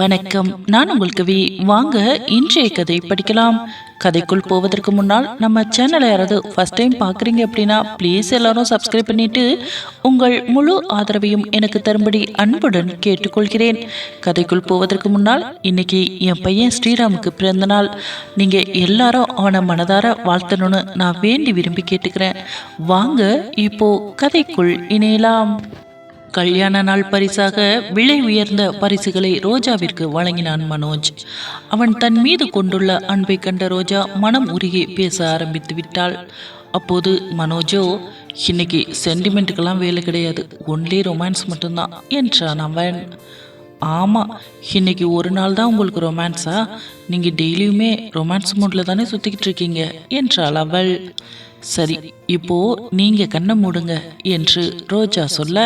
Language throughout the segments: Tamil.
வணக்கம். நான் உங்கள் கவி. வாங்க இன்றைய கதை படிக்கலாம். கதைக்குள் போவதற்கு முன்னால் நம்ம சேனலை யாராவது ஃபர்ஸ்ட் டைம் பார்க்குறீங்க அப்படின்னா ப்ளீஸ் எல்லாரும் சப்ஸ்கிரைப் பண்ணிட்டு உங்கள் முழு ஆதரவையும் எனக்கு தரும்படி அன்புடன் கேட்டுக்கொள்கிறேன். கதைக்குள் போவதற்கு முன்னால் இன்னைக்கு என் பையன் ஸ்ரீராமுக்கு பிறந்த நாள். நீங்கள் எல்லாரும் அவனை மனதார வாழ்த்தணும்னு நான் வேண்டி விரும்பி கேட்டுக்கிறேன். வாங்க இப்போ கதைக்குள் இணையலாம். கல்யாண நாள் பரிசாக விலை உயர்ந்த பரிசுகளை ரோஜாவிற்கு வழங்கினான் மனோஜ். அவன் தன் மீது கொண்டுள்ள அன்பை கண்ட ரோஜா மனம் உருகி பேச ஆரம்பித்து விட்டாள். அப்போது மனோஜோ இன்னைக்கு சென்டிமெண்ட்டுக்கெல்லாம் வேலை கிடையாது. ஒன்லி ரொமான்ஸ் மட்டும்தான் என்றான் அவன். ஆமாம் இன்னைக்கு ஒரு நாள் தான் உங்களுக்கு ரொமான்ஸா நீங்கள் டெய்லியுமே ரொமான்ஸ் மூடில் தானே சுற்றிக்கிட்டு இருக்கீங்க என்றாள் அவள். சரி இப்போ நீங்கள் கண்ணை மூடுங்க என்று ரோஜா சொல்ல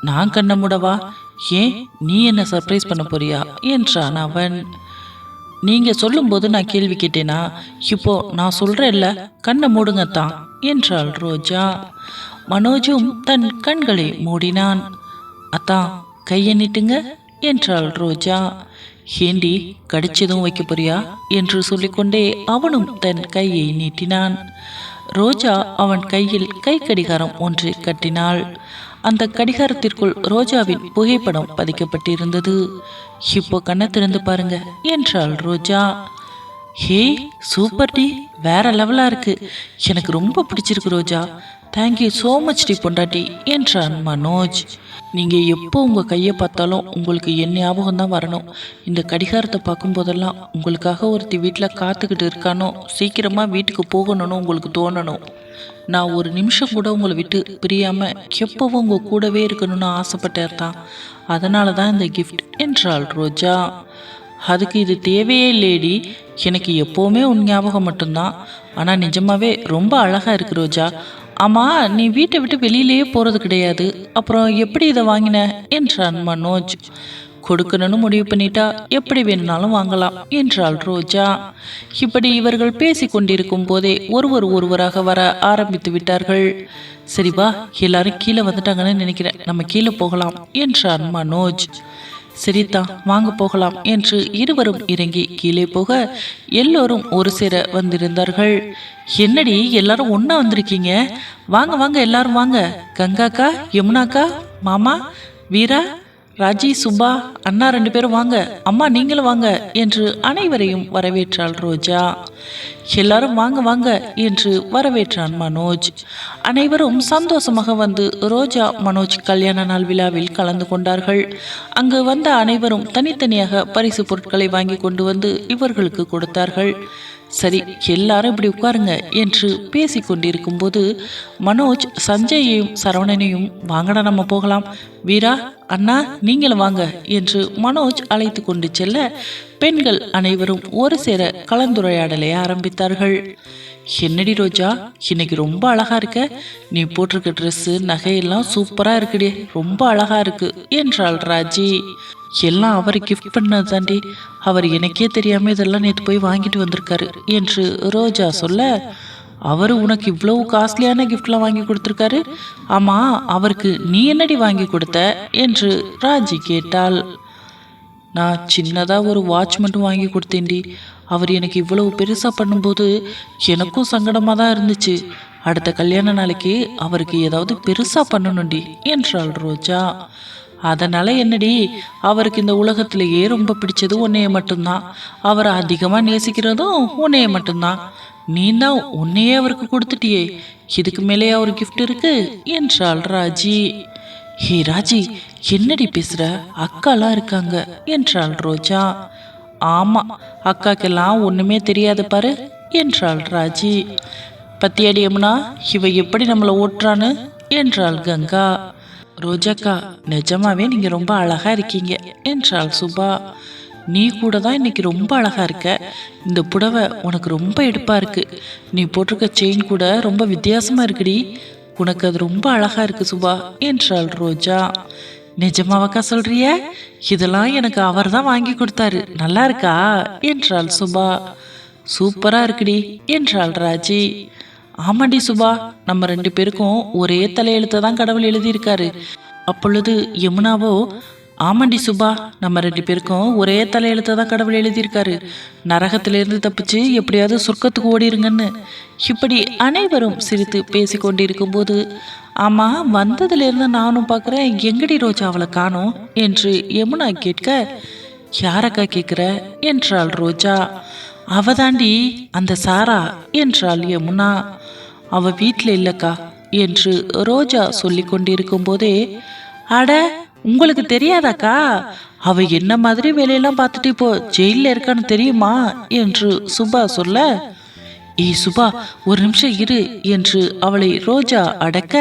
நான் கண்ண முடவா? ஏன் நீ என்ன சர்ப்ரைஸ் பண்ண போறியா? என்றான் அவன். நீங்க சொல்லும்போது நான் கேள்வி கேட்டேனா? இப்போ நான் சொல்றேன்ல கண்ணை மூடுங்க தான் என்றாள் ரோஜா. மனோஜும் தன் கண்களை மூடினான். அத்தான் கையை நீட்டுங்க என்றாள் ரோஜா. ஹேண்டி கடிச்சதும் வைக்க போறியா? என்று சொல்லிக்கொண்டே அவனும் தன் கையை நீட்டினான். ரோஜா அவன் கையில் கை கடிகாரம் ஒன்றை கட்டினாள். அந்த கடிகாரத்திற்குள் ரோஜாவின் புகைப்படம் பதிக்கப்பட்டிருந்தது. இப்போ கண்ணை திறந்து பாருங்க என்றாள் ரோஜா. ஹே சூப்பர் டி வேற லெவலா இருக்கு. எனக்கு ரொம்ப பிடிச்சிருக்கு Roja. Thank you so much D பொண்டாட்டி என்றான் மனோஜ். நீங்கள் எப்போ உங்கள் கையை பார்த்தாலும் உங்களுக்கு என் ஞாபகம் தான் வரணும். இந்த கடிகாரத்தை பார்க்கும்போதெல்லாம் உங்களுக்காக ஒருத்தி வீட்டில் காத்துக்கிட்டு இருக்கானோ சீக்கிரமாக வீட்டுக்கு போகணும்னு உங்களுக்கு தோணணும். நான் ஒரு நிமிஷம் கூட உங்களை விட்டு பிரியாமல் எப்போவும் உங்கள் கூடவே இருக்கணும்னு ஆசைப்பட்டேன் தான். அதனால தான் இந்த கிஃப்ட் என்றாள் ரோஜா. அதுக்கு இது தேவையே லேடி எனக்கு எப்போவுமே உன் ஞாபகம் மட்டும்தான். ஆனால் நிஜமாவே ரொம்ப அழகாக இருக்கு ரோஜா. ஆமாம் நீ வீட்டை விட்டு வெளியிலேயே போகிறது கிடையாது. அப்புறம் எப்படி இதை வாங்கின? என்றான் மனோஜ். கொடுக்கணும்னு முடிவு பண்ணிட்டா எப்படி வேணும்னாலும் வாங்கலாம் என்றாள் ரோஜா. இப்படி இவர்கள் பேசி கொண்டிருக்கும் போதே ஒருவர் ஒருவராக வர ஆரம்பித்து விட்டார்கள். சரி வா எல்லாரும் கீழே வந்துட்டாங்கன்னு நினைக்கிறேன். நம்ம கீழே போகலாம் என்றான் மனோஜ். சரிதான் வாங்க போகலாம் என்று இருவரும் இறங்கி கீழே போக எல்லோரும் ஒரு சேர வந்திருந்தார்கள். என்னடி எல்லாரும் ஒன்னா வந்திருக்கீங்க? வாங்க வாங்க எல்லாரும் வாங்க. கங்காக்கா யமுனாக்கா மாமா வீரா ராஜி சுபா அண்ணா ரெண்டு பேரும் வாங்க. அம்மா நீங்களும் வாங்க என்று அனைவரையும் வரவேற்றாள் ரோஜா. எல்லாரும் வாங்க வாங்க என்று வரவேற்றான் மனோஜ். அனைவரும் சந்தோஷமாக வந்து ரோஜா மனோஜ் கல்யாண நாள் விழாவில் கலந்து கொண்டார்கள். அங்கு வந்த அனைவரும் தனித்தனியாக பரிசு பொருட்களை வாங்கி கொண்டு வந்து இவர்களுக்கு கொடுத்தார்கள். சரி எல்லாரும் இப்படி உட்காருங்க என்று பேசி கொண்டிருக்கும் போது மனோஜ் சஞ்சயையும் சரவணனையும் வாங்கடா நம்ம போகலாம். வீரா அண்ணா நீங்களும் வாங்க என்று மனோஜ் அழைத்து கொண்டு செல்ல பெண்கள் அனைவரும் ஒரு சேர கலந்துரையாடலை ஆரம்பித்தார்கள். என்னடி ரோஜா? இன்னைக்கு ரொம்ப அழகா இருக்க. நீ போட்டிருக்க ட்ரெஸ்ஸு நகையெல்லாம் சூப்பரா இருக்குடி. ரொம்ப அழகா இருக்கு. என்றாள் ராஜி. எல்லாம் அவர் கிஃப்ட் பண்ணது தாண்டி அவர் எனக்கே தெரியாம இதெல்லாம் நேற்று போய் வாங்கிட்டு வந்திருக்காரு என்று ரோஜா சொல்ல அவர் உனக்கு இவ்வளவு காஸ்ட்லியான கிஃப்ட்லாம் வாங்கி கொடுத்துருக்காரு? ஆமா அவருக்கு நீ என்னடி வாங்கி கொடுத்த? என்று ராஜி கேட்டாள். நான் சின்னதாக ஒரு வாட்ச் மட்டும் வாங்கி கொடுத்தேன்டி. அவர் எனக்கு இவ்வளவு பெருசாக பண்ணும்போது எனக்கும் சங்கடமாக தான் இருந்துச்சு. அடுத்த கல்யாண நாளைக்கு அவருக்கு ஏதாவது பெருசாக பண்ணணும்டி என்றாள் ரோஜா. அதனால் என்னடி அவருக்கு இந்த உலகத்திலேயே ரொம்ப பிடிச்சது உன்னைய மட்டும்தான். அவரை அதிகமாக நேசிக்கிறதும் உன்னைய மட்டும்தான். நீ தான் உன்னையே அவருக்கு கொடுத்துட்டியே. இதுக்கு மேலே அவர் கிஃப்ட் இருக்கு என்றாள் ராஜி. ஹே ராஜி என்னடி பேசுற? அக்காலாம் இருக்காங்க என்றாள் ரோஜா. ஆமா அக்காக்கெல்லாம் ஒண்ணுமே தெரியாது பாரு என்றாள் ராஜி. பத்தியாடி யமுனா இவ எப்படி நம்மளை ஓட்டுறான்னு என்றாள் கங்கா. ரோஜாக்கா நிஜமாவே நீங்க ரொம்ப அழகா இருக்கீங்க என்றாள் சுபா. நீ கூட தான் இன்னைக்கு ரொம்ப அழகா இருக்க. இந்த புடவை உனக்கு ரொம்ப எடுப்பா இருக்கு. நீ போட்டிருக்க செயின் கூட ரொம்ப வித்தியாசமா இருக்குடி. உனக்கு அது ரொம்ப அழகா இருக்கு சுபா என்றாள் ரோஜா. நிஜமாவாக்கா சொல்றிய? இதெல்லாம் எனக்கு அவர் தான் வாங்கி கொடுத்தாரு. நல்லா இருக்கா? என்றாள் சுபா. சூப்பரா இருக்குடி என்றாள் ராஜி. ஆமாடி சுபா நம்ம ரெண்டு பேருக்கும் ஒரே தலையெழுத்தை தான் கடவுள் எழுதியிருக்காரு. அப்பொழுது யமுனாவோ ஆமாண்டி சுபா நம்ம ரெண்டு பேருக்கும் ஒரே தலையெழுத்தை தான் கடவுள் எழுதியிருக்காரு. நரகத்திலிருந்து தப்பிச்சு எப்படியாவது சொர்க்கத்துக்கு ஓடிருங்கன்னு. இப்படி அனைவரும் சிரித்து பேசிக்கொண்டிருக்கும் போது ஆமா வந்ததுலேருந்து நானும் பார்க்குறேன் எங்கடி ரோஜா அவளை காணோம்? என்று யமுனா கேட்க யாரக்கா கேட்குற என்றாள் ரோஜா. அவதாண்டி அந்த சாரா? என்றாள் யமுனா. அவ வீட்டில் இல்லக்கா என்று ரோஜா சொல்லி கொண்டிருக்கும் போதே அட உங்களுக்கு தெரியாதாக்கா? அவ என்ன மாதிரி வேலையெல்லாம் பார்த்துட்டு இப்போ ஜெயிலில் இருக்கான்னு தெரியுமா என்று சுபா சொல்ல ஏய் சுபா ஒரு நிமிஷம் இரு என்று அவளை ரோஜா அடக்க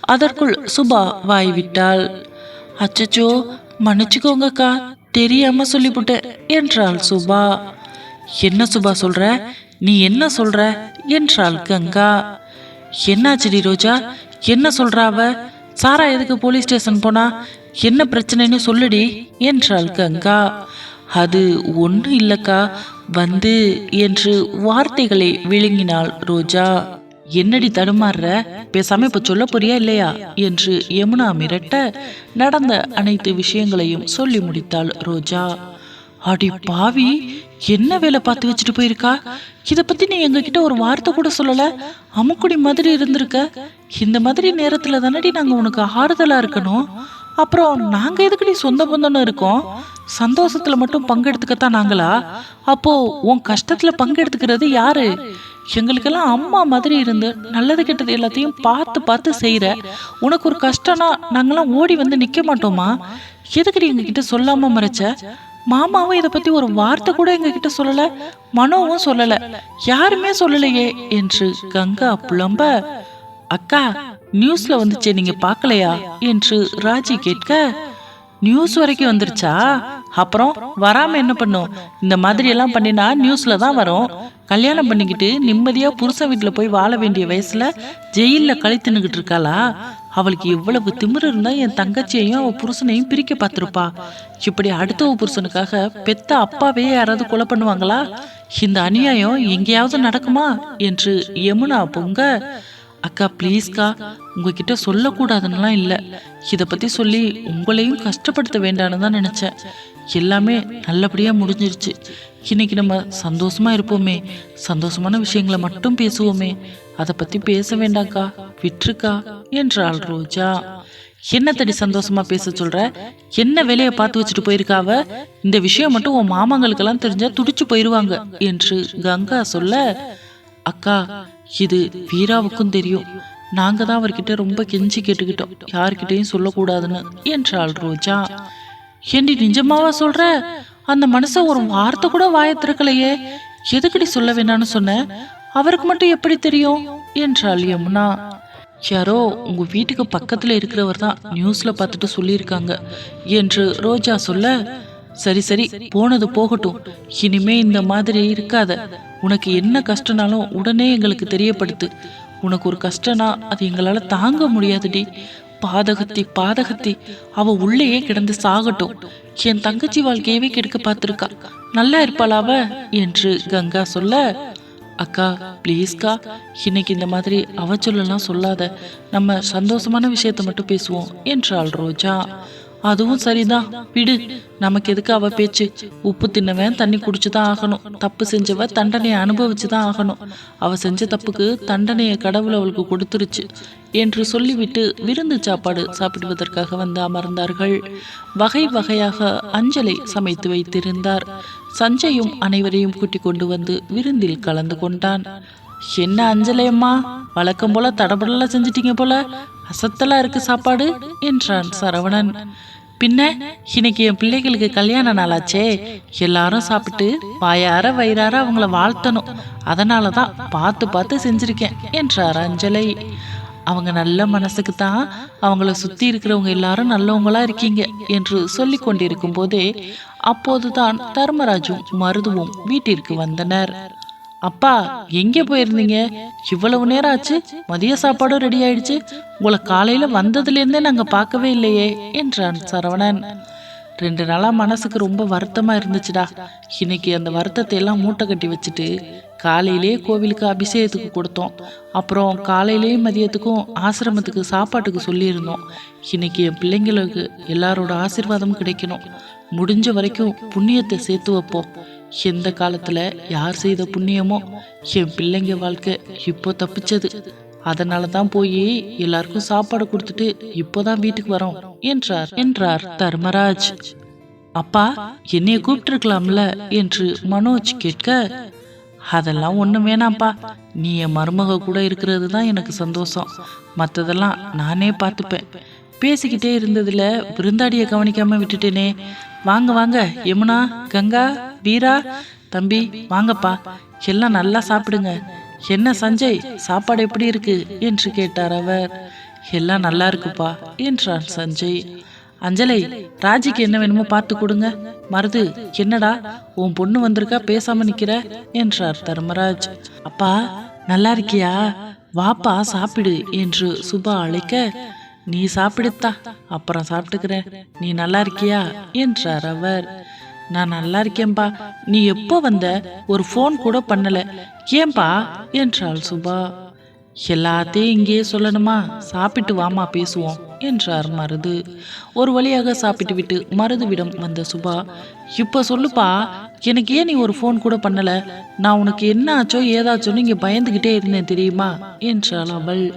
அதற்குள் சுபா வாய் விட்டாள் அச்சச்சோ மன்னிச்சுக்கோங்கக்கா தெரியாம சொல்லிவிட்டேன் என்றாள் சுபா. என்ன சுபா சொல்ற? நீ என்ன சொல்ற? என்றாள் கங்கா. என்னாச்சுடி ரோஜா? என்ன சொல்றாவ சாரா எதுக்கு போலீஸ் ஸ்டேஷன் போனா? என்ன பிரச்சனைன்னு சொல்லுடி என்றாள் கங்கா. அது ஒன்றும் இல்லக்கா வந்து என்று வார்த்தைகளை விழுங்கினாள் ரோஜா. என்னடி தடுமாறுற பேசாம இப்ப சொல்ல போறியா இல்லையா என்று யமுனா மிரட்ட நடந்த அனைத்து விஷயங்களையும் சொல்லி முடித்தாள் ரோஜா. அடி பாவி என்ன வேலை பார்த்து வச்சுட்டு போயிருக்கா? இத பத்தி நீ எங்ககிட்ட ஒரு வார்த்தை கூட சொல்லல. அமுக்குடி மாதிரி இருந்திருக்க. இந்த மாதிரி நேரத்துல தானடி நாங்க உனக்கு ஆறுதலா இருக்கணும்? அப்புறம் நாங்க எதுக்குடி சொந்த பந்தம்னு இருக்கோம்? சந்தோஷத்துல மட்டும் பங்கெடுத்துக்கத்தான் நாங்களா? அப்போ உன் கஷ்டத்துல பங்கெடுத்துக்கிறது யாரு? எங்களுக்கெல்லாம் அம்மா மாதிரி இருந்து நல்லது கெட்டது எல்லாத்தையும் பார்த்து பார்த்து செய்யற உனக்கு ஒரு கஷ்டம்னா நாங்கெல்லாம் ஓடி வந்து நிக்க மாட்டோமா? எதுக்குடி எங்ககிட்ட சொல்லாம மறைச்ச? மாமாவும் இதை பத்தி ஒரு வார்த்தை கூட எங்ககிட்ட சொல்லல மனோவும் சொல்லல. யாருமே சொல்லலையே என்று கங்கா புலம்ப அக்கா நியூஸ்ல வந்துச்சே நீங்க பார்க்கலையா? என்று ராஜி கேட்க நியூஸ் வரைக்கும் வந்துருச்சா? அப்புறம் வராம என்ன பண்ணும்? இந்த மாதிரி எல்லாம் பண்ணினா நியூஸ்ல தான் வரும். கல்யாணம் பண்ணிக்கிட்டு நிம்மதியா புருஷன் வீட்டுல போய் வாழ வேண்டிய வயசுல ஜெயில்ல கழித்துனுகிட்டு இருக்காளா? அவளுக்கு எவ்வளவு திமிரு இருந்தா என் தங்கச்சியையும் அவ புருஷனையும் பிரிக்க பார்த்திருப்பா. இப்படி அடுத்தவ புருஷனுக்காக பெத்த அப்பாவே யாராவது கொலை பண்ணுவாங்களா? இந்த அநியாயம் எங்கேயாவது நடக்குமா? என்று யமுனா பொங்க அக்கா ப்ளீஸ்க்கா உங்ககிட்ட சொல்லக்கூடாதுன்னெலாம் இல்லை. இதை பற்றி சொல்லி உங்களையும் கஷ்டப்படுத்த வேண்டான்னு தான் நினச்சேன். எல்லாமே நல்லபடியாக முடிஞ்சிருச்சு. இன்னைக்கு நம்ம சந்தோஷமா இருப்போமே. சந்தோஷமான விஷயங்களை மட்டும் பேசுவோமே. அதை பற்றி பேச வேண்டாம்க்கா. விட்டுருக்கா என்றாள் ரோஜா. என்ன தடி சந்தோஷமா பேச சொல்ற? என்ன வேலையை பார்த்து வச்சுட்டு போயிருக்காவ இந்த விஷயம் மட்டும் உன் மாமாங்களுக்கெல்லாம் தெரிஞ்சா துடிச்சு போயிருவாங்க என்று கங்கா சொல்ல அக்கா இது வீராவுக்கும் தெரியும். நாங்க தான் அவர்கிட்ட ரொம்ப கெஞ்சி கேட்டுக்கிட்டோம். யார்கிட்டையும் சொல்லக்கூடாதுன்னு என்றாள் ரோஜா. ஏண்டி நிஜமாவா சொல்ற? அந்த மனுஷன் ஒரு வார்த்தை கூட வாயை திறக்கலையே. எதுக்கடி சொல்ல வேணாம்னு சொன்ன? அவருக்கு மட்டும் எப்படி தெரியும்? என்றாள் யமுனா. யாரோ உங்க வீட்டுக்கு பக்கத்துல இருக்கிறவர் தான் நியூஸ்ல பார்த்துட்டு சொல்லியிருக்காங்க என்று ரோஜா சொல்ல சரி சரி போனது போகட்டும். இனிமே இந்த மாதிரி இருக்காத. உனக்கு என்ன கஷ்டனாலும் உடனே எங்களுக்கு தெரியப்படுத்து. உனக்கு ஒரு கஷ்டனா அது எங்களால் தாங்க முடியாதுடி. பாதகத்தி பாதகத்தி அவ உள்ளேயே கிடந்து சாகட்டும். என் தங்கச்சி வாழ்க்கையவே கெடுக்க பார்த்துருக்கா. நல்லா இருப்பாளா அவ? என்று கங்கா சொல்ல அக்கா ப்ளீஸ்க்கா இன்னைக்கு இந்த மாதிரி அவ சொல்லலாம் சொல்லாத. நம்ம சந்தோஷமான விஷயத்த மட்டும் பேசுவோம் என்றாள் ரோஜா. அதுவும் சரிதான். விடு நமக்கு எதுக்கு அவ பேச்சு? உப்பு தின்னவன் தண்ணி குடிச்சுதான் ஆகணும். தப்பு செஞ்சவ தண்டனையை அனுபவிச்சுதான் ஆகணும். அவ செஞ்ச தப்புக்கு தண்டனையை கடவுள் அவளுக்கு கொடுத்துருச்சு என்று சொல்லிவிட்டு விருந்து சாப்பாடு சாப்பிடுவதற்காக வந்து அமர்ந்தார்கள். வகை வகையாக அஞ்சலை சமைத்து வைத்திருந்தார். சஞ்சயும் அனைவரையும் கூட்டிக் கொண்டு வந்து விருந்தில் கலந்து கொண்டான். என்ன அஞ்சலையம்மா வழக்கம் போல தடபடலாம் செஞ்சிட்டீங்க போல அசத்தலா இருக்கு சாப்பாடு? என்றான் சரவணன். பின்ன இன்னைக்கு என் பிள்ளைகளுக்கு கல்யாண நாளாச்சே. எல்லாரும் சாப்பிட்டு வாயார வயிறார அவங்கள வாழ்த்தணும். அதனால தான் பார்த்து பார்த்து செஞ்சிருக்கேன் என்றார் அஞ்சலை. அவங்க நல்ல மனசுக்கு தான் அவங்கள சுற்றி இருக்கிறவங்க எல்லாரும் நல்லவங்களா இருக்கீங்க என்று சொல்லி கொண்டிருக்கும் போதே அப்போதுதான் தர்மராஜும் மருதுவும் வீட்டிற்கு வந்தனர். அப்பா எங்கே போயிருந்தீங்க? இவ்வளவு நேரம் ஆச்சு மதிய சாப்பாடும் ரெடி ஆயிடுச்சு. உங்களை காலையில வந்ததுலேருந்தே நாங்க பார்க்கவே இல்லையே என்றான் சரவணன். ரெண்டு நாளா மனசுக்கு ரொம்ப வருத்தமா இருந்துச்சுடா. இன்னைக்கு அந்த வருத்தத்தை எல்லாம் மூட்டை கட்டி வச்சுட்டு காலையிலே கோவிலுக்கு அபிஷேகத்துக்கு கொடுத்தோம். அப்புறம் காலையிலே மதியத்துக்கும் ஆசிரமத்துக்கு சாப்பாட்டுக்கு சொல்லியிருந்தோம். இன்னைக்கு என் பிள்ளைங்களுக்கு எல்லாரோட ஆசீர்வாதமும் கிடைக்கணும். முடிஞ்ச வரைக்கும் புண்ணியத்தை சேர்த்து வைப்போம். எந்த காலத்தில் யார் செய்த புண்ணியமோ என் பிள்ளைங்க வாழ்க்கை இப்போ தப்பிச்சது. அதனால தான் போய் எல்லாருக்கும் சாப்பாடு கொடுத்துட்டு இப்போதான் வீட்டுக்கு வரோம் என்றார். என்றார் தர்மராஜ். அப்பா என்னைய கூப்பிட்டுருக்கலாம்ல என்று மனோஜ் கேட்க அதெல்லாம் ஒன்றும் வேணாம்ப்பா. நீ என் மருமக கூட இருக்கிறது தான் எனக்கு சந்தோஷம். மற்றதெல்லாம் நானே பார்த்துப்பேன். பேசிக்கிட்டே இருந்ததில் விருந்தாடியை கவனிக்காம விட்டுட்டேனே. வாங்க வாங்க யமுனா கங்கா வீரா தம்பி வாங்கப்பா. எல்லாம் நல்லா சாப்பிடுங்க. என்ன சஞ்சய் சாப்பாடு எப்படி இருக்கு? என்று கேட்டார் அவர். எல்லாம் நல்லா இருக்குப்பா என்றான் சஞ்சய். அஞ்சலை ராஜிக்கு என்ன வேணுமோ பார்த்து கொடுங்க. மருது என்னடா உன் பொண்ணு வந்திருக்கா பேசாம நிக்கிற? என்றார் தர்மராஜ். அப்பா நல்லா இருக்கியா? வாப்பா சாப்பிடு என்று சுபா அழைக்க நீ சாப்பிடுத்தா அப்புறம் சாப்பிட்டுக்கிறேன். நீ நல்லா இருக்கியா? என்றார் அவர். நான் நல்லா இருக்கேன்பா. நீ எப்போ வந்த? ஒரு ஃபோன் கூட பண்ணல. ஏன்பா? என்றாள் சுபா. எல்லாத்தையும் இங்கேயே சொல்லணுமா? சாப்பிட்டு வாமா பேசுவோம் என்றார் மருது. ஒரு வழியாக சாப்பிட்டு விட்டு மருதுவிடம் வந்த சுபா இப்போ சொல்லுப்பா எனக்கு ஏன் நீ ஒரு ஃபோன் கூட பண்ணல? நான் உனக்கு என்ன ஆச்சோ ஏதாச்சோன்னு இங்கே பயந்துக்கிட்டே இருந்தேன் தெரியுமா? என்றாள் அவள்.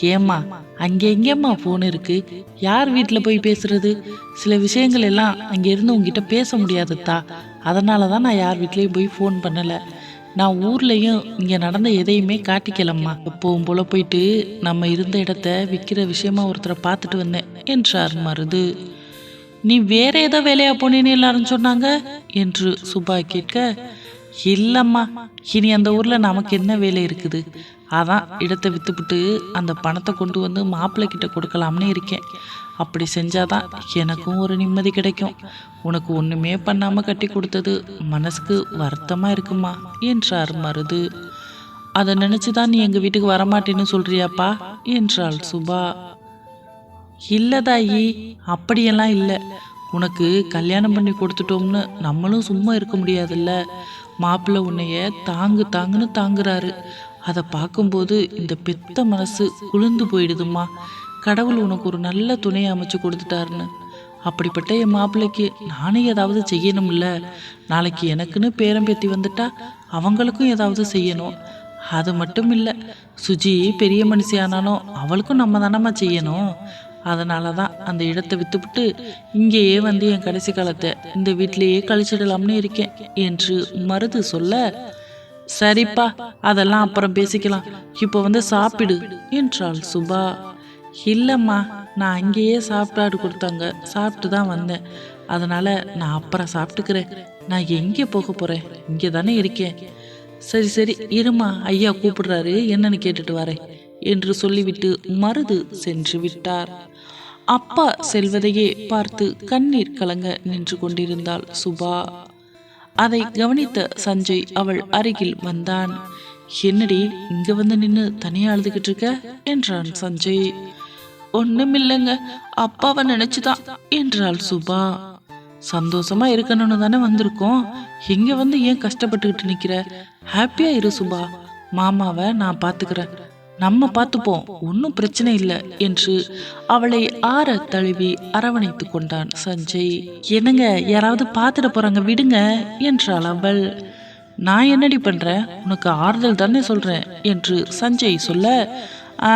ஏம்மா அங்கே எங்கேம்மா ஃபோன் இருக்கு? யார் வீட்டில் போய் பேசுறது? சில விஷயங்கள் எல்லாம் அங்கே இருந்து உங்ககிட்ட பேச முடியாதுத்தா. அதனால தான் நான் யார் வீட்லேயும் போய் ஃபோன் பண்ணலை. நான் ஊர்லேயும் இங்கே நடந்த எதையுமே காட்டிக்கலம்மா. எப்பவும் போல போயிட்டு நம்ம இருந்த இடத்த விற்கிற விஷயமா ஒருத்தரை பார்த்துட்டு வந்தேன் என்றார் மருது. நீ வேற ஏதோ வேலையா போனேன்னு எல்லாரும் சொன்னாங்க? என்று சுபா கேட்க இல்லம்மா இனி அந்த ஊர்ல நமக்கு என்ன வேலை இருக்குது? அதான் இடத்தை விற்றுப்புட்டு அந்த பணத்தை கொண்டு வந்து மாப்பிள்ளை கிட்ட கொடுக்கலாம்னு இருக்கேன். அப்படி செஞ்சாதான் எனக்கும் ஒரு நிம்மதி கிடைக்கும். உனக்கு ஒன்றுமே பண்ணாமல் கட்டி கொடுத்தது மனசுக்கு வருத்தமாக இருக்குமா? என்றார் மருது. அதை நினச்சி தான் நீ எங்கள் வீட்டுக்கு வரமாட்டேன்னு சொல்கிறியாப்பா என்றாள் சுபா. இல்லதாயி அப்படியெல்லாம் இல்லை. உனக்கு கல்யாணம் பண்ணி கொடுத்துட்டோம்னு நம்மளும் சும்மா இருக்க முடியாதுல்ல. மாப்பிள்ளை உன்னைய தாங்கு தாங்குன்னு தாங்குறாரு. அதை பார்க்கும்போது இந்த பெத்த மனசு குளிர்ந்து போயிடுதும்மா. கடவுள் உனக்கு ஒரு நல்ல துணையை அமைச்சு கொடுத்துட்டாருன்னு. அப்படிப்பட்ட என் மாப்பிள்ளைக்கு நானே ஏதாவது செய்யணும்ல. நாளைக்கு எனக்குன்னு பேரம் பேத்தி வந்துட்டா அவங்களுக்கும் ஏதாவது செய்யணும். அது மட்டும் இல்லை சுஜி பெரிய மனுஷி ஆனாலும் அவளுக்கும் நம்ம தானம்மா செய்யணும். அதனால தான் அந்த இடத்தை வித்துவிட்டு இங்கேயே வந்து என் கடைசி காலத்தை இந்த வீட்டிலேயே கழிச்சிடலாம்னு இருக்கேன் என்று மருது சொல்ல சரிப்பா அதெல்லாம் அப்புறம் பேசிக்கலாம். இப்போ வந்து சாப்பிடு என்றாள் சுபா. இல்லைம்மா நான் அங்கேயே சாப்பாடு கொடுத்தாங்க. சாப்பிட்டு தான் வந்தேன். அதனால நான் அப்புறம் சாப்பிட்டுக்கிறேன். நான் எங்கே போக போகிறேன் இங்கே தானே இருக்கேன். சரி சரி இருமா ஐயா கூப்பிடுறாரு. என்னன்னு கேட்டுட்டு வரேன் என்று சொல்லிவிட்டு மருது சென்று விட்டார். அப்பா செல்வதையே பார்த்து கண்ணீர் கலங்க நின்று கொண்டிருந்தாள் சுபா. அதை கவனித்த சஞ்சய் அவள் அருகில் வந்தான். என்னடி இங்க வந்து நின்று தனியா அழுதுகிட்டு இருக்க? என்றான் சஞ்சய். ஒண்ணுமில்லைங்க அப்பாவை நினைச்சுதான் என்றாள் சுபா. சந்தோஷமா இருக்கணும்னு தானே வந்திருக்கோம். இங்க வந்து ஏன் கஷ்டப்பட்டுக்கிட்டு நிக்கிற? ஹாப்பியா இரு சுபா. மாமாவை நான் பாத்துக்கிறேன். நம்ம பார்த்துப்போம் ஒன்றும் பிரச்சனை இல்லை என்று அவளை ஆற தழுவி அரவணைத்து கொண்டான் சஞ்சய். என்னங்க யாராவது பார்த்துட போறாங்க விடுங்க என்றாள் அவள். நான் என்னடி பண்றேன் உனக்கு ஆறுதல் தானே சொல்றேன் என்று சஞ்சய் சொல்ல ஆ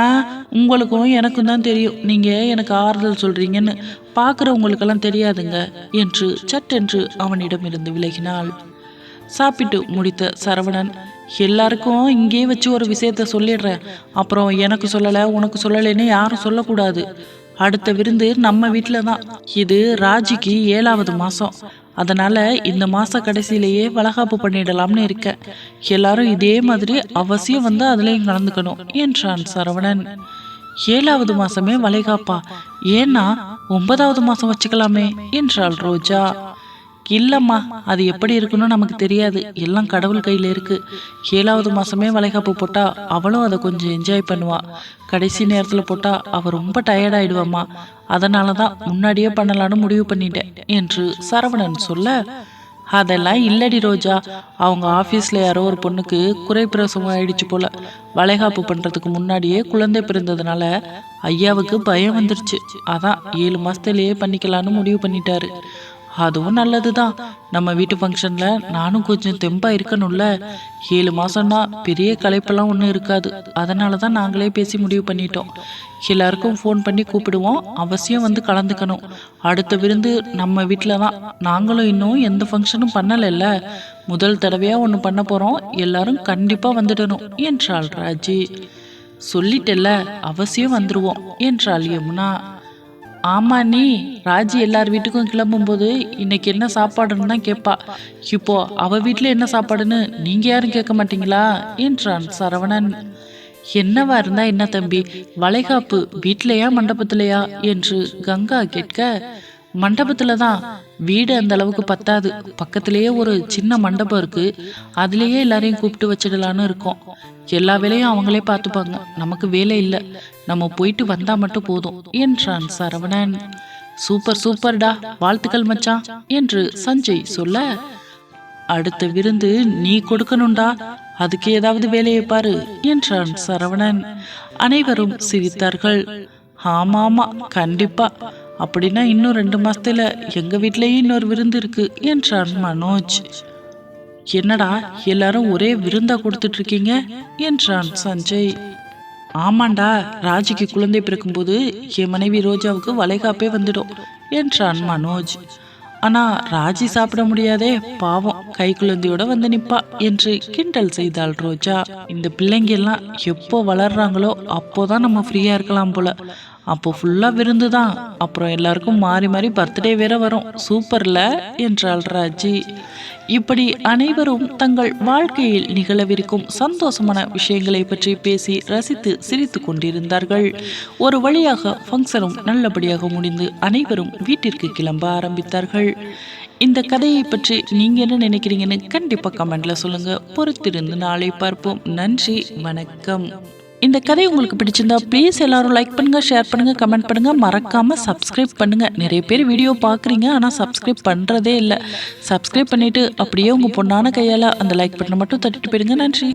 உங்களுக்கும் எனக்கும் தான் தெரியும். நீங்க எனக்கு ஆறுதல் சொல்றீங்கன்னு பார்க்குறவங்களுக்கெல்லாம் தெரியாதுங்க என்று சட்டென்று அவனிடமிருந்து விலகினாள். சாப்பிட்டு முடித்த சரவணன் எல்லாருக்கும் இங்கேயே வச்சு ஒரு விஷயத்த சொல்லிடுறேன். அப்புறம் எனக்கு சொல்லலை உனக்கு சொல்லலைன்னு யாரும் சொல்லக்கூடாது. அடுத்த விருந்து நம்ம வீட்டில் தான். இது ராஜிக்கு ஏழாவது மாதம் அதனால் இந்த மாத கடைசியிலேயே வளகாப்பு பண்ணிடலாம்னு இருக்கேன். எல்லாரும் இதே மாதிரி அவசியம் வந்து அதுலேயும் கலந்துக்கணும் என்றான் சரவணன். ஏழாவது மாதமே வளைகாப்பா. ஏன்னா ஒன்பதாவது மாதம் வச்சுக்கலாமே என்றாள் ரோஜா. இல்லம்மா அது எப்படி இருக்குன்னு நமக்கு தெரியாது. எல்லாம் கடவுள் கையில இருக்கு. ஏழாவது மாசமே வளைகாப்பு போட்டா அவளும் அதை கொஞ்சம் என்ஜாய் பண்ணுவா. கடைசி நேரத்துல போட்டா அவ ரொம்ப டயர்ட் ஆயிடுவாம்மா. அதனாலதான் முன்னாடியே பண்ணலான்னு முடிவு பண்ணிட்டேன் என்று சரவணன் சொல்ல அதெல்லாம் இல்லடி ரோஜா. அவங்க ஆஃபீஸில் யாரோ ஒரு பொண்ணுக்கு குறைப்பிரசவம் ஆயிடுச்சு போல. வளைகாப்பு பண்ணுறதுக்கு முன்னாடியே குழந்தை பிறந்ததுனால ஐயாவுக்கு பயம் வந்துருச்சு. அதான் ஏழு மாதத்துலேயே பண்ணிக்கலான்னு முடிவு பண்ணிட்டாரு. அதுவும் நல்லது தான் நம்ம வீட்டு ஃபங்க்ஷனில் நானும் கொஞ்சம் தெம்பாக இருக்கணும்ல. ஏழு மாதம்னா பெரிய கலைப்பெல்லாம் ஒன்றும் இருக்காது. அதனால தான் நாங்களே பேசி முடிவு பண்ணிட்டோம். எல்லாருக்கும் ஃபோன் பண்ணி கூப்பிடுவோம். அவசியம் வந்து கலந்துக்கணும். அடுத்த விருந்து நம்ம வீட்டில் தான் நாங்களும் இன்னும் எந்த ஃபங்க்ஷனும் பண்ணலைல்ல. முதல் தடவையாக ஒன்று பண்ண போகிறோம் எல்லாரும் கண்டிப்பாக வந்துடணும் என்றாள் ராஜி. சொல்லிட்டல்ல அவசியம் வந்துடுவோம் என்றாள் யமுனா. ஆமா நீ ராஜி எல்லார் வீட்டுக்கும் கிளம்பும்போது இன்னைக்கு என்ன சாப்பாடுன்னு தான் கேட்பா இப்போ அவ வீட்டில் என்ன சாப்பாடுன்னு நீங்க யாரும் கேட்க மாட்டீங்களா? என்றான் சரவணன். என்னவா இருந்தா என்ன தம்பி வளைகாப்பு வீட்லயா மண்டபத்திலையா? என்று கங்கா கேட்க மண்டபத்துல தான். வீடு அந்த அளவுக்கு பத்தாது. பக்கத்திலேயே ஒரு சின்ன மண்டபம் இருக்கு. அதுலேயே எல்லாரையும் கூப்பிட்டு வச்சிடலான்னு இருக்கோம். எல்லா வேலையும் அவங்களே பார்த்துப்பாங்க. நமக்கு வேலை இல்லை. நம்ம போயிட்டு வந்தா மட்டும் போதும் என்றான் சரவணன். சூப்பர் சூப்பர்டா வாழ்த்துக்கள் மச்சான் என்று சஞ்சய் சொல்ல அடுத்த விருந்து நீ கொடுக்கணும்டா அதுக்கு ஏதாவது வேலையை பாரு என்றான் சரவணன். அனைவரும் சிரித்தார்கள். ஆமா ஆமா கண்டிப்பா. அப்படின்னா இன்னும் ரெண்டு மாசத்துல எங்க வீட்லயே இன்னொரு விருந்து இருக்கு என்றான் மனோஜ். என்னடா எல்லாரும் ஒரே விருந்தா கொடுத்துட்டு இருக்கீங்க? என்றான் சஞ்சய். ஆமாண்டா ராஜிக்கு குழந்தை பிறக்கும்போது என் மனைவி ரோஜாவுக்கு வளைகாப்பே வந்துடும் என்றான் மனோஜ். ஆனா ராஜி சாப்பிட முடியாதே பாவம் கை குழந்தையோட வந்து நிப்பா என்று கிண்டல் செய்தாள் ரோஜா. இந்த பிள்ளைங்க எல்லாம் எப்போ வளர்றாங்களோ அப்போதான் நம்ம ஃப்ரீயா இருக்கலாம் போல. அப்போ ஃபுல்லாக விருந்து தான். அப்புறம் எல்லாருக்கும் மாறி மாறி பர்த்டே வேற வரும். சூப்பர்ல என்றாள் ராஜி. இப்படி அனைவரும் தங்கள் வாழ்க்கையில் நிகழவிருக்கும் சந்தோஷமான விஷயங்களை பற்றி பேசி ரசித்து சிரித்து கொண்டிருந்தார்கள். ஒரு வழியாக ஃபங்க்ஷனும் நல்லபடியாக முடிந்து அனைவரும் வீட்டிற்கு கிளம்ப ஆரம்பித்தார்கள். இந்த கதையை பற்றி நீங்க என்ன நினைக்கிறீங்கன்னு கண்டிப்பா கமெண்ட்ல சொல்லுங்க. பொறுத்திருந்து நாளை பார்ப்போம். நன்றி வணக்கம். இந்த கதை உங்களுக்கு பிடிச்சிருந்தா ப்ளீஸ் எல்லாரும் லைக் பண்ணுங்க ஷேர் பண்ணுங்க கமெண்ட் பண்ணுங்க. மறக்காம சப்ஸ்கிரைப் பண்ணுங்க. நிறைய பேர் வீடியோ பார்க்குறீங்க ஆனால் சப்ஸ்கிரைப் பண்ணுறதே இல்லை. சப்ஸ்கிரைப் பண்ணிட்டு அப்படியே உங்க பொண்ணான கையால் அந்த லைக் பட்டனை மட்டும் தட்டிட்டு போயிடுங்க. நன்றி.